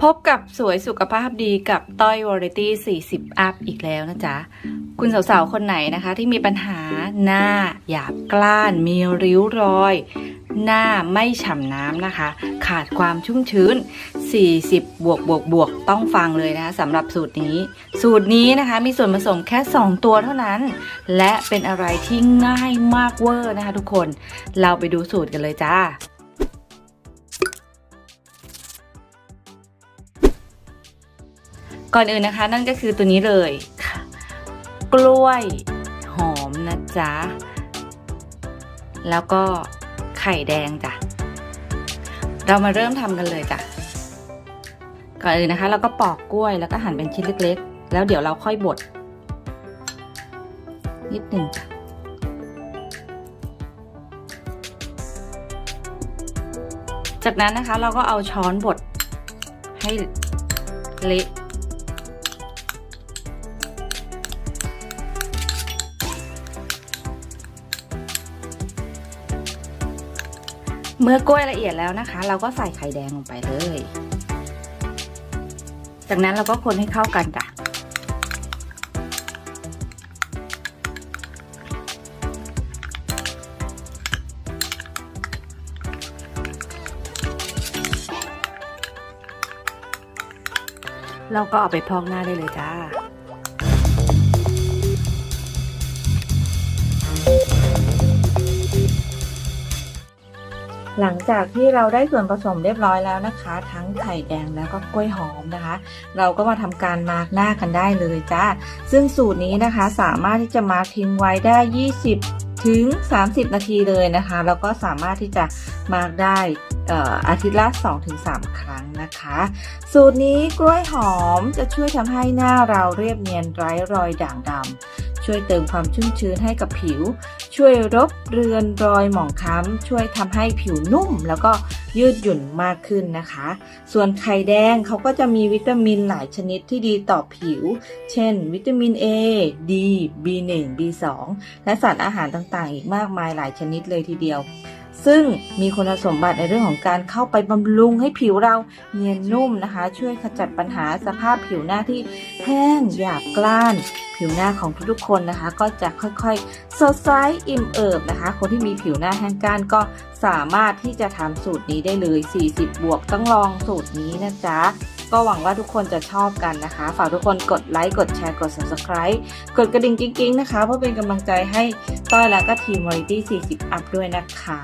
พบกับสวยสุขภาพดีกับต้อยวอร์ตี้40 อัพอีกแล้วนะจ๊ะ คุณสาวๆ คนไหนนะคะ ที่มีปัญหาหน้าหยาบกล้าน มีริ้วรอย หน้าไม่ฉ่ำน้ำนะคะ ขาดความชุ่มชื้น 40 บวกบวกบวกต้องฟังเลยนะคะสำหรับสูตรนี้ สูตรนี้นะคะมีส่วนผสมแค่ 2 ตัวเท่านั้น และเป็นอะไรที่ง่ายมากเวอร์นะคะทุกคน เราไปดูสูตรกันเลยจ้า ก่อนอื่นนะคะ นั่นก็คือตัวนี้เลยค่ะ กล้วยหอมนะจ๊ะ แล้วก็ไข่แดงจ้ะ เรามาเริ่มทำกันเลยจ้ะ ก่อนอื่นนะคะ เราก็ปอกกล้วยแล้วก็หั่นเป็นชิ้นเล็กๆ แล้วเดี๋ยวเราค่อยบด นิดหนึ่งจ้ะจากนั้นนะคะเราก็เอาช้อนบดให้เละ เมื่อกล้วยละเอียดแล้วนะคะ เราก็ใส่ไข่แดงลงไปเลย จากนั้นเราก็คนให้เข้ากันจ้ะเราก็เอาไปพอกหน้าได้เลยจ้า หลังจากที่เราได้ส่วนผสมเรียบร้อยแล้วนะคะ ทั้งไข่แดงแล้วก็กล้วยหอมนะคะ เราก็มาทำการมาร์กหน้ากันได้เลยจ้าซึ่งสูตรนี้นะคะสามารถที่จะมาร์กทิ้งไว้ได้ 20 ถึง 30 นาทีเลยนะคะ แล้วก็สามารถที่จะมาร์กได้เอ่ออาทิตย์ละ 2-3 ครั้งนะคะ สูตรนี้กล้วยหอมจะช่วยทำให้หน้าเราเรียบเนียนไร้รอยด่างดำ ช่วยเติมความชุ่มชื้นให้กับผิว ช่วยรบเรือนรอยหมองคล้ำ ช่วยทำให้ผิวนุ่ม แล้วก็ยืดหยุ่นมากขึ้นนะคะ ส่วนไข่แดงเขาก็จะมีวิตามินหลายชนิดที่ดีต่อผิว เช่น วิตามิน A D B1 B2 และสารอาหารต่างๆ อีกมากมายหลายชนิดเลยทีเดียวซึ่งมีคุณสมบัติในเรื่องของการเข้าไปบำรุงให้ผิวเราเนียนนุ่มนะคะ ช่วยขจัดปัญหาสภาพผิวหน้าที่แห้งหยาบกร้าน ผิวหน้าของทุกๆคนนะคะ ก็จะค่อยๆสดใสอิ่มเอิบนะคะ คนที่มีผิวหน้าแห้งก้านก็สามารถที่จะทำสูตรนี้ได้เลย 40 บวกต้องลองสูตรนี้นะจ๊ะก็หวังว่าทุกคนจะชอบกันนะคะ ฝากทุกคนกดไลค์ กดแชร์ กด subscribe กดกระดิ่งกิ๊งๆนะคะ เพื่อเป็นกำลังใจให้ต้อยและก็ทีมวอริตี้40อัพด้วยนะคะ